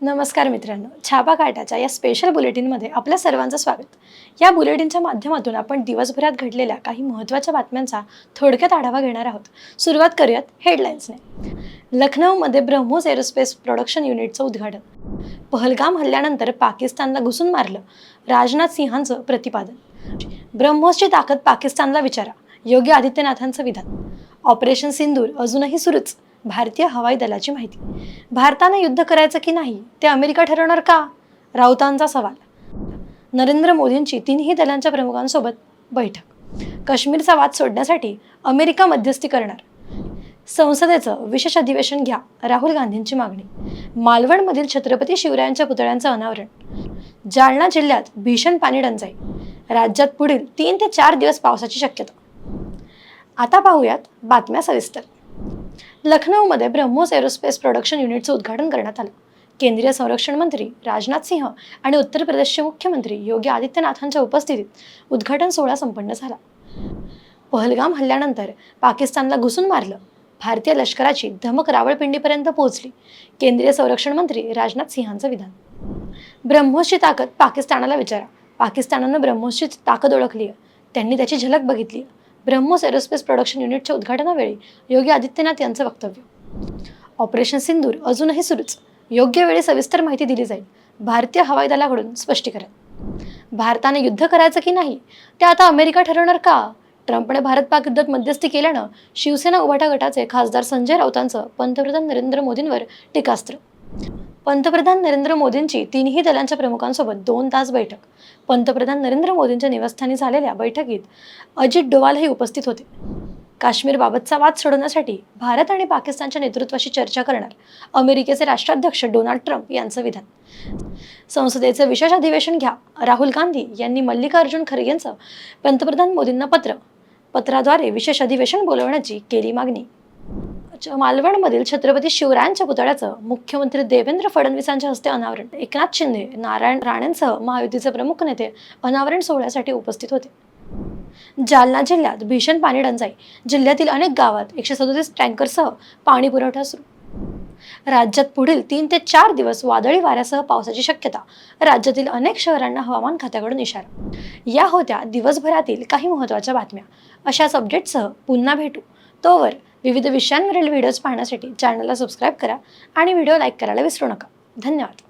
नमस्कार मित्रांनो. छापा काटाच्या या स्पेशल बुलेटिनमध्ये आपल्या सर्वांचं स्वागत. या बुलेटिनच्या माध्यमातून आपण दिवसभरात घडलेल्या काही महत्त्वाच्या बातम्यांचा थोडक्यात आढावा घेणार आहोत. सुरुवात करूयात हेडलाईन्सने लखनौमध्ये ब्रह्मोस एरोस्पेस प्रोडक्शन युनिटचं उद्घाटन. पहलगाम हल्ल्यानंतर पाकिस्तानला घुसून मारलं राजनाथ सिंहांचं प्रतिपादन. ब्रह्मोसची ताकद पाकिस्तानला विचारा. योगी आदित्यनाथांचं विधान. ऑपरेशन सिंदूर अजूनही सुरूच. भारतीय हवाई दलाची माहिती. भारताने युद्ध करायचं की नाही ते अमेरिका ठरवणार का? राऊतांचा सवाल. नरेंद्र मोदींची तिन्ही दलांच्या प्रमुखांसोबत बैठक. काश्मीरचा वाद सोडण्यासाठी अमेरिका मध्यस्थी करणार. संसदेचं विशेष अधिवेशन घ्या राहुल गांधींची मागणी. मालवणमधील छत्रपती शिवरायांच्या पुतळ्यांचं अनावरण. जालना जिल्ह्यात भीषण पाणी टंचाई. राज्यात पुढील तीन ते चार दिवस पावसाची शक्यता. आता पाहूयात बातम्या सविस्तर. लखनौमध्ये ब्रह्मोस एरोस्पेस प्रोडक्शन युनिटचं उद्घाटन करण्यात आलं. केंद्रीय संरक्षण मंत्री राजनाथ सिंह आणि उत्तर प्रदेशचे मुख्यमंत्री योगी आदित्यनाथांच्या उपस्थितीत उद्घाटन सोहळा संपन्न झाला. पहलगाम हल्ल्यानंतर पाकिस्तानला घुसून मारलं. भारतीय लष्कराची धमक रावळपिंडीपर्यंत पोहोचली. केंद्रीय संरक्षण मंत्री राजनाथ सिंहांचं विधान. ब्रह्मोसची ताकद पाकिस्तानाला विचारा. पाकिस्तानानं ब्रह्मोसची ताकद ओळखली त्यांनी त्याची झलक बघितली ब्रह्मोस एरोस्पेस प्रोडक्शन युनिटच्या उद्घाटनावेळी योगी आदित्यनाथ यांचं वक्तव्य. ऑपरेशन सिंदूर अजूनही सुरूच. योग्य वेळी सविस्तर माहिती दिली जाईल. भारतीय हवाई दलाकडून स्पष्टीकरण. भारताने युद्ध करायचं की नाही ते आता अमेरिका ठरवणार का? ट्रम्पने भारत पाक युद्धात मध्यस्थी केल्यानं शिवसेना उभाटा गटाचे खासदार संजय राऊतांचं पंतप्रधान नरेंद्र मोदींवर टीकास्त्र. पंतप्रधान नरेंद्र मोदींची तिन्ही दलांच्या प्रमुखांसोबत दोन तास बैठक. पंतप्रधान नरेंद्र मोदींच्या निवासस्थानी झालेल्या बैठकीत अजित डोवालही उपस्थित होते. काश्मीरबाबतचा वाद सोडवण्यासाठी भारत आणि पाकिस्तानच्या नेतृत्वाशी चर्चा करणार अमेरिकेचे राष्ट्राध्यक्ष डोनाल्ड ट्रम्प यांचं विधान. संसदेचे विशेष अधिवेशन घ्या. राहुल गांधी यांनी मल्लिकार्जुन खरगेंचं पंतप्रधान मोदींना पत्र. पत्राद्वारे विशेष अधिवेशन बोलवण्याची केली मागणी. मालवणमधील छत्रपती शिवरायांच्या पुतळ्याचं मुख्यमंत्री देवेंद्र फडणवीसांच्या हस्ते अनावरण. एकनाथ शिंदे नारायण राणेंसह महायुतीचे प्रमुख नेते अनावरण सोहळ्यासाठी उपस्थित होते. जालना जिल्ह्यात भीषण पाणी टंचाई. जिल्ह्यातील अनेक गावात एकशे सदोतीस टँकरसह पाणी पुरवठा सुरू. राज्यात पुढील तीन ते चार दिवस वादळी वाऱ्यासह पावसाची शक्यता. राज्यातील अनेक शहरांना हवामान खात्याकडून इशारा. या होत्या दिवसभरातील काही महत्त्वाच्या बातम्या. अशाच अपडेटसह पुन्हा भेटू. तोवर विविध विषयांवरील व्हिडिओज पाहण्यासाठी चॅनलला सबस्क्राईब करा आणि व्हिडिओ लाईक करायला विसरू नका. धन्यवाद.